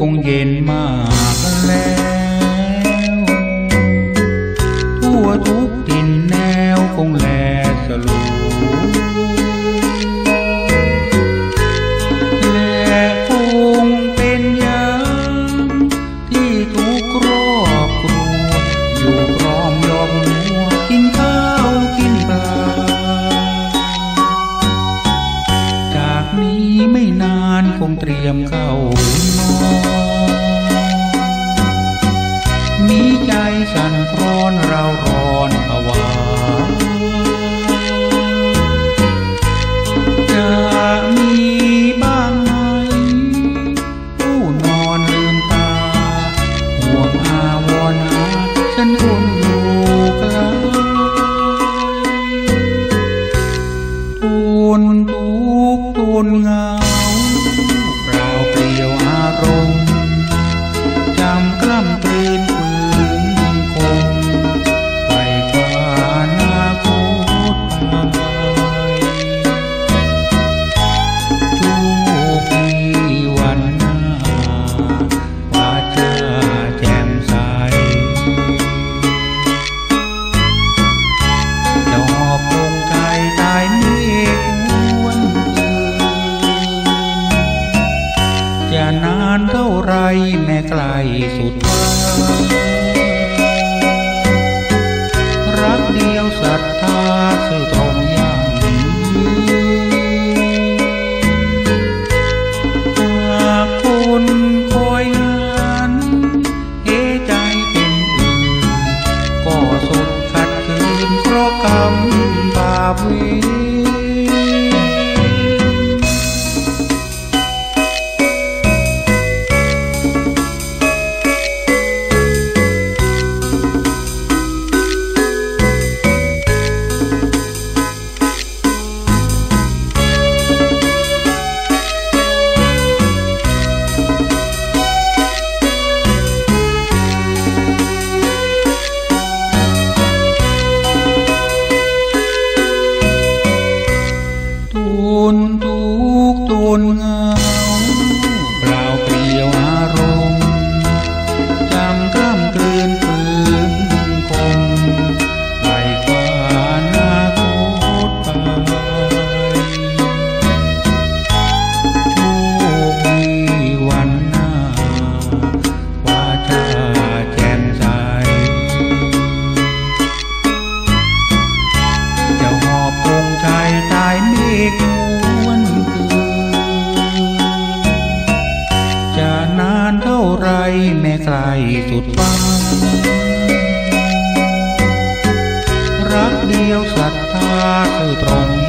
คงเย็นมากแล้ว ทั่วทุกถิ่นแนวคงแลสลูและคงเป็นยามที่ทุกครอบครัวอยู่พร้อมยอมหัวกินข้าวกินปลา จากนี้ไม่นาน คงเตรียมเข้านอมีใจสั่นคลอนเรารอ จะแจ่มใจะหอบลงใจตายเมฆวนคืนจะนานเท่าไรแม้ไกลสุดท้ารั น จะนานเท่าไรแม่ไกลสุดฟ้ารักเดียวศรัทธาคือตรง